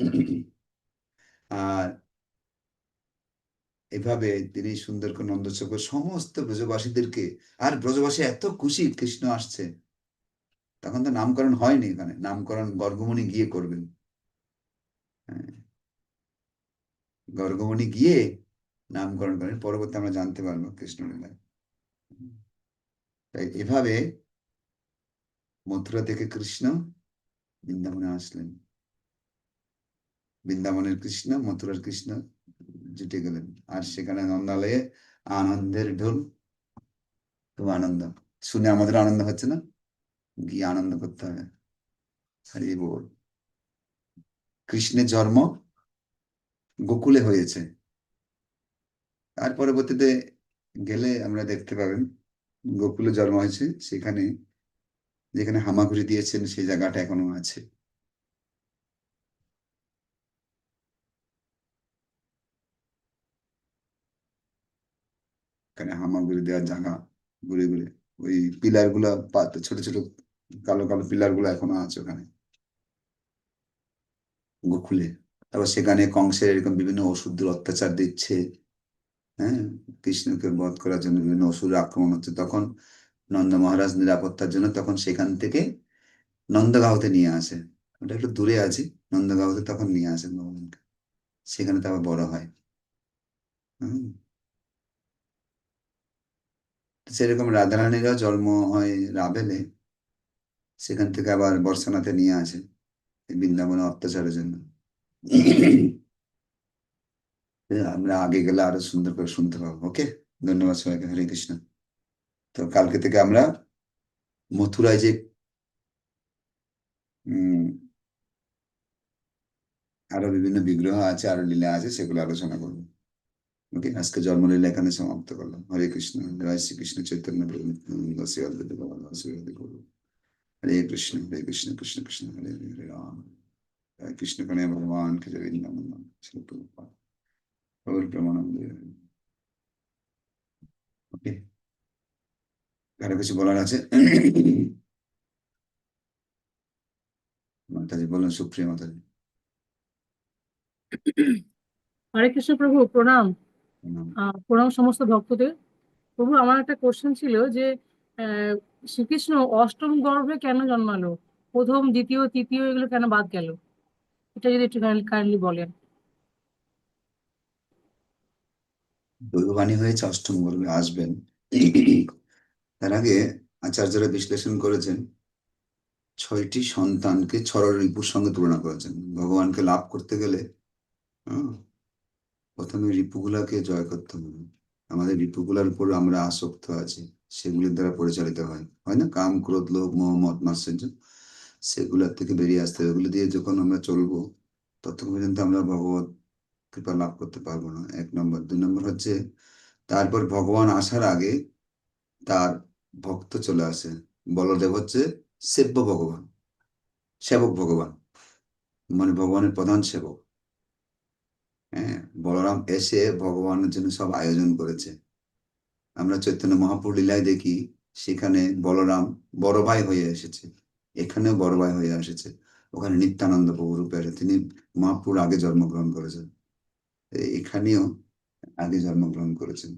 আর এভাবে তিনি সুন্দর করে নন্দচক্র সমস্ত ব্রজবাসীদেরকে, আর ব্রজবাসী এত খুশি কৃষ্ণ আসছে, তখন তো নামকরণ হয়নি এখানে, নামকরণ গর্গমণি গিয়ে করবেন। হ্যাঁ। গর্গমণি গিয়ে নামকরণ করেন, পরবর্তী আমরা জানতে পারব কৃষ্ণ লীলায় তাই এভাবে মথুরা থেকে কৃষ্ণ বৃন্দাবনে আসলেন। বৃন্দাবনের কৃষ্ণ, মথুরার কৃষ্ণ, জুটে গেলেন। আর সেখানে নন্দালয়ে আনন্দের ঢোল। খুব আনন্দ। শুনে আমাদের আনন্দ হচ্ছে না? গিয়ে আনন্দ করতে হবে। হরি বল। কৃষ্ণের জন্ম গোকুলে হয়েছে। তার পরবর্তীতে গেলে আমরা দেখতে পাবেন, গোকুলে জন্ম হয়েছে সেখানে, যেখানে হামাগুড়ি দিয়েছেন, সেই জায়গাটা এখনও আছে। এখানে হামাগুড়ি দেওয়ার জায়গা ঘুরে ঘুরে। ওই পিলারগুলা ছোট ছোট কালো কালো পিলারগুলো এখনও আছে ওখানে। গোকুলে তারপর সেখানে কংসের এরকম বিভিন্ন ওষুধের অত্যাচার দিচ্ছে। হ্যাঁ? কৃষ্ণকে বধ করার জন্য বিভিন্ন অসুর আক্রমণ হচ্ছে। তখন নন্দ মহারাজ নিরাপত্তার জন্য তখন সেখান থেকে নন্দগাঁওতে নিয়ে আসে। ওটা একটু দূরে আছে। নন্দগাঁওতে তখন নিয়ে আসে ভগবানকে। সেখানে তো আবার বড় হয়। হম? সেরকম রাধারানীরও জন্ম হয় রাবেলে সেখান থেকে আবার বর্ষানাথে নিয়ে আসে বৃন্দাবনে অত্যাচারের জন্য। আমরা আগে গেলে আরও সুন্দর করে শুনতে পাবো, ওকে? ধন্যবাদ সবাইকে, হরে কৃষ্ণ। তো কালকে থেকে আমরা মথুরায় যে উম আরও বিভিন্ন বিগ্রহ আছে, আরও লীলা আছে, সেগুলো আলোচনা করব। আজকে জন্মলীলা এখানে সমাপ্ত করলাম। হরে কৃষ্ণ, জয় শ্রীকৃষ্ণ, চৈতন্য হরে কৃষ্ণ হরে কৃষ্ণ কৃষ্ণ কৃষ্ণ, হরে হরে রাম। কৃষ্ণ কনে ভগবান কিছু বলার আছে? মাতাজি, বলেন, সুপ্রিয় মাতাজি। হরে কৃষ্ণ প্রভু, প্রণাম। প্রণাম সমস্ত ভক্তদের। প্রভু আমার একটা কোশ্চেন ছিল যে শ্রীকৃষ্ণ অষ্টম গর্ভে কেন জন্মালো? প্রথম দ্বিতীয় তৃতীয় এগুলো কেন বাদ গেল? এটা যদি একটু কাইন্ডলি বলেন। দৈববাণী হয়েছে অষ্টম গর্ভে আসবেন। তার আগে আচার্যরা বিশ্লেষণ করেছেন ছয়টি সন্তানকে ছড় রিপুর সঙ্গে তুলনা করেছেন। ভগবানকে লাভ করতে গেলে প্রথমে রিপুগুলাকে জয় করতে হবে। আমাদের রিপুগুলার উপর আমরা আসক্ত আছি, সেগুলির দ্বারা পরিচালিত হয়। হয় না? কাম, ক্রোধ, লোভ মোহাম্মদ মাশ্চর্য সেগুলোর থেকে বেরিয়ে আসতে হবে। ওগুলো দিয়ে যখন আমরা চলবো, ততক্ষণ পর্যন্ত আমরা ভগবত কৃপা লাভ করতে পারব না। এক নম্বর। দুই নম্বর হচ্ছে, তারপর ভগবান আসার আগে তার ভক্ত চলে আসে। বলদেব হচ্ছে সেব্য ভগবান, সেবক ভগবান। মানে ভগবানের প্রধান সেবক। হ্যাঁ বলরাম এসে ভগবানের জন্য সব আয়োজন করেছে। আমরা চৈতন্য মহাপুর লীলায় দেখি, সেখানে বলরাম বড় ভাই হয়ে এসেছে। এখানেও বড় ভাই হয়ে এসেছে। ওখানে নিত্যানন্দ প্রভু রূপে তিনি মহাপুর আগে জন্মগ্রহণ করেছেন। এখানেও আগে জন্মগ্রহণ করেছেন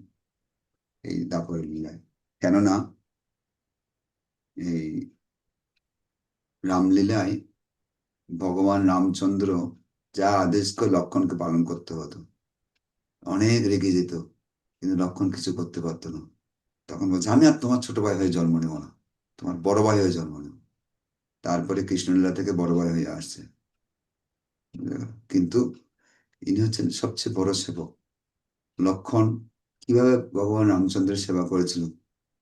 এই দাপরের লীলায়। কেননা এই রামলীলায় ভগবান রামচন্দ্র যা আদেশ করে লক্ষণকে পালন করতে হতো। অনেক রেগে যেত, কিন্তু লক্ষণ কিছু করতে পারতো না। তখন বলছে, আমি আর তোমার ছোট ভাই হয়ে জন্ম নেব না। তোমার বড় ভাই হয়ে জন্ম নেব। তারপরে কৃষ্ণলীলা থেকে বড় ভাই হয়ে আসছে। কিন্তু ইনি হচ্ছেন সবচেয়ে বড় সেবক। লক্ষণ কীভাবে ভগবান রামচন্দ্রের সেবা করেছিল?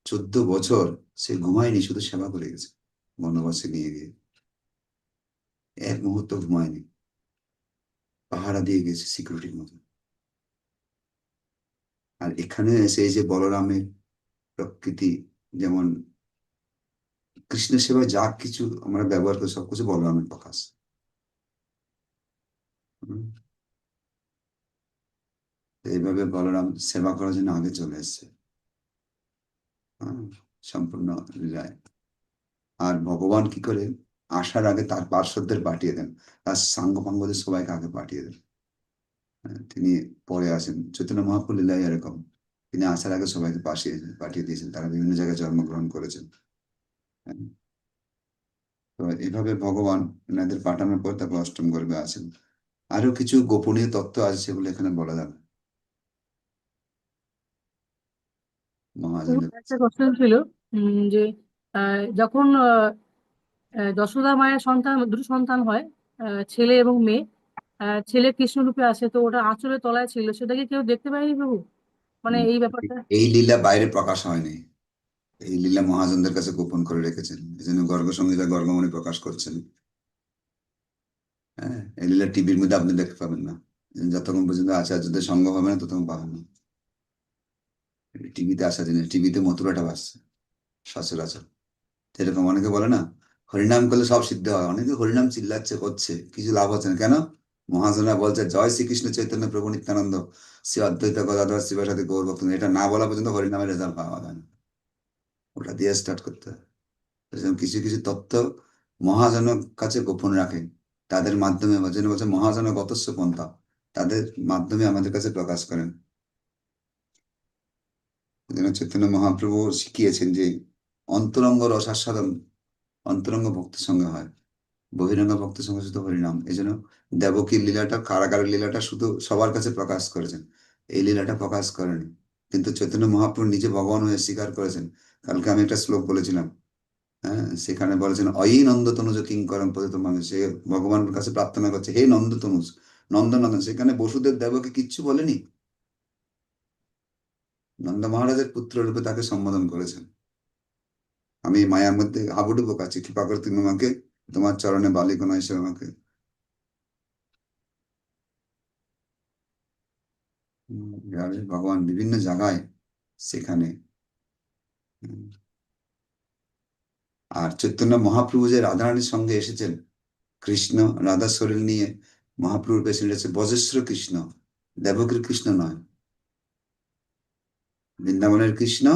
চোদ্দ বছর সে ঘুমায়নি, শুধু সেবা করে গেছে, বনবাসে নিয়ে গিয়ে। এক মুহূর্ত ঘুমায়নি। পাহারা দিয়ে গেছে সিকিউরিটির মতো আর এখানে এসে এই যে বলরামের প্রকৃতি, যেমন কৃষ্ণ সেবায় যা কিছু আমরা ব্যবহার করি সবকিছু বলরামের প্রকাশ। এইভাবে বলরাম সেবা করার জন্য আগে চলে এসছে। সম্পূর্ণ লীলায় আর ভগবান কি করে? আসার আগে তার পার্শ্বদের পাঠিয়ে দেন। তার সাঙ্গ পাঙ্গদের সবাইকে আগে পাঠিয়ে দেন। হ্যাঁ, তিনি পরে আসেন। চৈতন্য মহাপ্রভু লীলায় এরকম। তিনি আসার আগে সবাইকে পাঠিয়ে পাঠিয়ে দিয়েছেন। তারা বিভিন্ন জায়গায় জন্মগ্রহণ করেছেন। হ্যাঁ। তো এভাবে ভগবান এনাদের পাঠানোর পর তারপর অষ্টম গর্ভে আছেন। আরও কিছু গোপনীয় তত্ত্ব আছে সেগুলো এখানে বলা যাবে। ছিল যে যখন যশোদা মায়ের সন্তান, দুটো সন্তান হয় ছেলে এবং মেয়ে। ছেলে কৃষ্ণ রূপে আসে, তো ওটা আঁচলের তলায় ছিল, সেটাকে কেউ দেখতে পায়নি প্রভু? মানে এই ব্যাপারটা? এই লীলা বাইরে প্রকাশ হয়নি। এই লীলা মহাজনদের কাছে গোপন করে রেখেছেন। এই জন্য গর্গ সংহিতা গর্গমণি প্রকাশ করছেন। হ্যাঁ এই লীলা টিভির মধ্যে আপনি দেখতে পাবেন না। যতক্ষণ পর্যন্ত আচার্যদের সঙ্গ হবে না, ততক্ষণ পাবেন না। টিভিতে আসা জিনিস, টিভিতে মথুরাটা বাসছে সচরাচর। যেরকম অনেকে বলে না হরিনাম করলে সব সিদ্ধ হয়। অনেকে হরিনাম চিল্লাচ্ছে, করছে, কিছু লাভ হচ্ছে না। কেন? মহাজনা বলছে, জয় শ্রীকৃষ্ণ চৈতন্য প্রভু নিত্যানন্দ। শ্রী অদ্বৈত গদাধর শিবের সাথে গৌর ভক্ত এটা না বলা পর্যন্ত হরিনামের রেজাল্ট পাওয়া যায় না। ওটা দিয়ে স্টার্ট করতে হয়। কিছু কিছু তত্ত্ব মহাজনের কাছে গোপন রাখে। তাদের মাধ্যমে যেন বলছে মহাজন গতস্ব পন্থা, তাদের মাধ্যমে আমাদের কাছে প্রকাশ করেন। চৈতন্য মহাপ্রভু শিখিয়েছেন যে অন্তরঙ্গ রসাস্বাদন অন্তরঙ্গ ভক্তির সঙ্গে হয়। বহিরঙ্গ ভক্তির সঙ্গে শুধু হরিনাম। এই জন্য দেবকীর লীলাটা, কারাগারের লীলাটা শুধু সবার কাছে প্রকাশ করেছেন। এই লীলাটা প্রকাশ করেনি। কিন্তু চৈতন্য মহাপ্রভু নিজে ভগবান হয়ে স্বীকার করেছেন। কালকে আমি একটা শ্লোক বলেছিলাম। হ্যাঁ সেখানে বলেছেন, অয়ি নন্দ তনুজ কিঙ্করম পতিত মানুষ সে ভগবানের কাছে প্রার্থনা করছে, হে নন্দ তনুজ নন্দনন্দন, সেখানে বসুদেব দেবকে কিচ্ছু বলেনি? নন্দ মহারাজের পুত্র রূপে তাকে সম্বোধন করেছেন। আমি মায়ার মধ্যে হাবুডুবু কাছে কৃপা করে তুমি আমাকে, তোমার চরণে বালিকণা হিসেবে আমাকে। ভগবান বিভিন্ন জায়গায় সেখানে আর চৈতন্য মহাপ্রভু যে রাধারানীর সঙ্গে এসেছেন, কৃষ্ণ রাধা শরীর নিয়ে মহাপ্রভুর পেছনে এসেছে বজেশ্র কৃষ্ণ দেবকীর কৃষ্ণ নয়। বৃন্দাবনের কৃষ্ণ,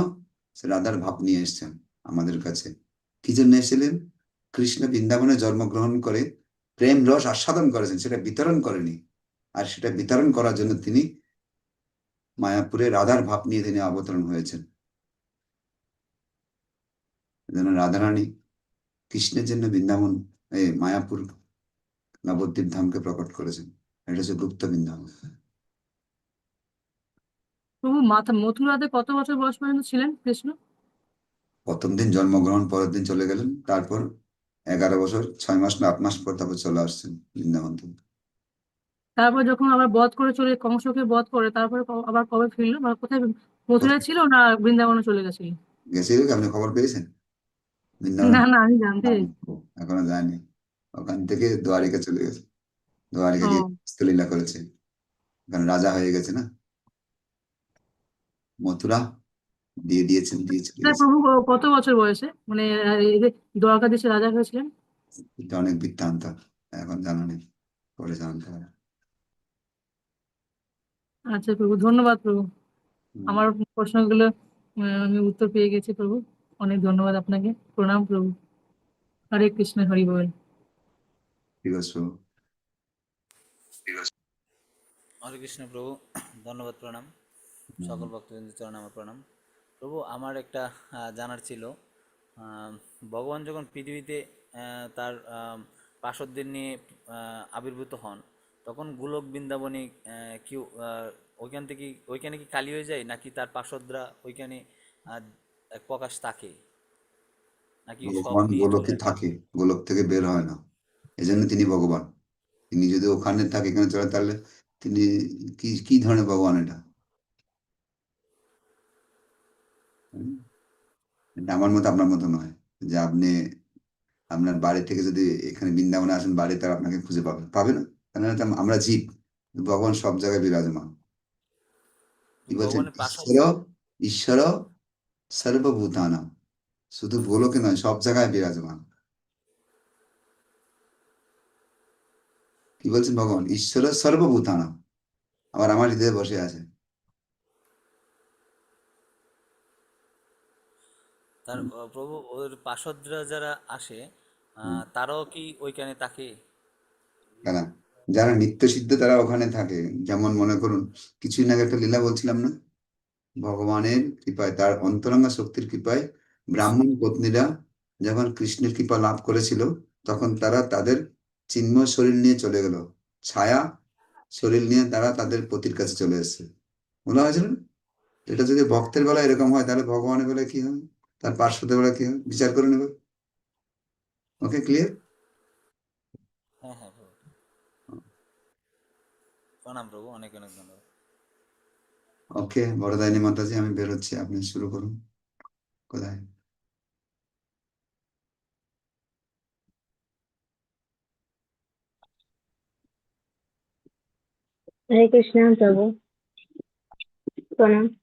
সে রাধার ভাব নিয়ে এসেছেন। আমাদের কাছে। কি জন্য এসেছিলেন? কৃষ্ণ বৃন্দাবনে জন্মগ্রহণ করে প্রেম রস আস্বাদন করেছেন, সেটা বিতরণ করেনি। আর সেটা বিতরণ করার জন্য তিনি মায়াপুরে রাধার ভাব নিয়ে তিনি অবতরণ হয়েছেন। যেন রাধারানী কৃষ্ণের জন্য বৃন্দাবন এই মায়াপুর নবদ্বীপ ধামকে প্রকট করেছেন। এটা হচ্ছে গুপ্ত বৃন্দাবন। প্রভু, মাথা মথুরাতে কত বছর বয়স পর্যন্ত ছিলেন কৃষ্ণ? প্রথম দিন জন্মগ্রহণ পরের দিন চলে গেলেন। তারপর এগারো বছর ছয় মাস না আট মাস পর তারপর চলে আসছেন বৃন্দাবন থেকে। তারপর যখন আবার বধ করে চলে কংসকে বধ করে তারপরে ক- আবার কবে ফিরলো মানে কোথায় মথুরায় ছিল না বৃন্দাবনে চলে গেছিল গেছিল কি? আপনি খবর পেয়েছেন? বৃন্দাবন? না না আমি জানতে এখনও যায়নি। ওখান থেকে দ্বারিকা চলে গেছে। দ্বারিকা গিয়ে ও। করেছে। কারণ রাজা হয়ে গেছে না? মথুরা? দিয়ে দিয়েছেন প্রভু কত বছর বয়সে? মানে এই যে রাজা হয়েছিলেন এটা অনেক বৃত্তান্ত এখন জানা নেই পরে জানতে হবে। আচ্ছা প্রভু ধন্যবাদ প্রভু। আমার প্রশ্নগুলো আহ, আমি উত্তর পেয়ে গেছি প্রভু। অনেক ধন্যবাদ আপনাকে। প্রণাম প্রভু। হরে কৃষ্ণ হরি বল। ঠিক আছে। হরে কৃষ্ণ প্রভু। ধন্যবাদ প্রণাম। সকল ভক্তবৃন্দের চরণে আমার প্রণাম। প্রভু আমার একটা জানার ছিল আহ, ভগবান যখন পৃথিবীতে আহ, তার পার্শ্বদের নিয়ে আবির্ভূত হন তখন গোলক বৃন্দাবনে কি ওইখান থেকে ওইখানে কি কালি হয়ে যায় নাকি তার পার্শ্বদরা ওইখানে এক প্রকাশ থাকে? নাকি ভগবান গোলকে থাকে গোলক থেকে বের হয় না। এজন্য তিনি ভগবান। তিনি যদি ওখানে থাকে এখানে চলে তাহলে তিনি কি কি ধরনের ভগবান এটা হুম? এটা আমার মতো আপনার মতো নয়। যে আপনি আপনার বাড়ি থেকে যদি এখানে বৃন্দাবনে আসেন বাড়ি তার আপনাকে খুঁজে পাবেন পাবে না। কারণ আমরা জীব ভগবান সব জায়গায় বিরাজমান। কি বলছেন? ঈশ্বর ঈশ্বর সর্বভূতানাম। শুধু গোলকে নয় সব জায়গায় বিরাজমান। কি বলছেন ভগবান? ঈশ্বর সর্বভূতানাম। আবার আমার হৃদয়ে বসে আছে। তার প্রভু ওর পার্শ্বদরা যারা আসে তারাও কি ওইখানে থাকে? কারা যারা নিত্য সিদ্ধ তারা ওখানে থাকে। যেমন মনে করুন কিছুদিন আগে একটা লীলা বলছিলাম না? ভগবানের কৃপায় তার অন্তরঙ্গা শক্তির কৃপায় ব্রাহ্মণ পত্নীরা যখন কৃষ্ণের কৃপা লাভ করেছিল তখন তারা তাদের চিন্ময় শরীর নিয়ে চলে গেল। ছায়া শরীর নিয়ে তারা তাদের পতির কাছে চলে এসেছে। বলা হয়েছিল এটা যদি ভক্তের বেলায় এরকম হয় তাহলে ভগবানের বেলায় কি হবে তার পার্শ্বদের বেলায় কি হবে বিচার করে নেবে? ওকে ক্লিয়ার হ্যাঁ হ্যাঁ প্রণাম প্রভু অনেক অনেক ধন্যবাদ। ওকে বড়দাইনি মাতাজি আমি বেরোচ্ছি। আপনি শুরু করুন। কোথায়? হরে কৃষ্ণ প্রভু। প্রণাম।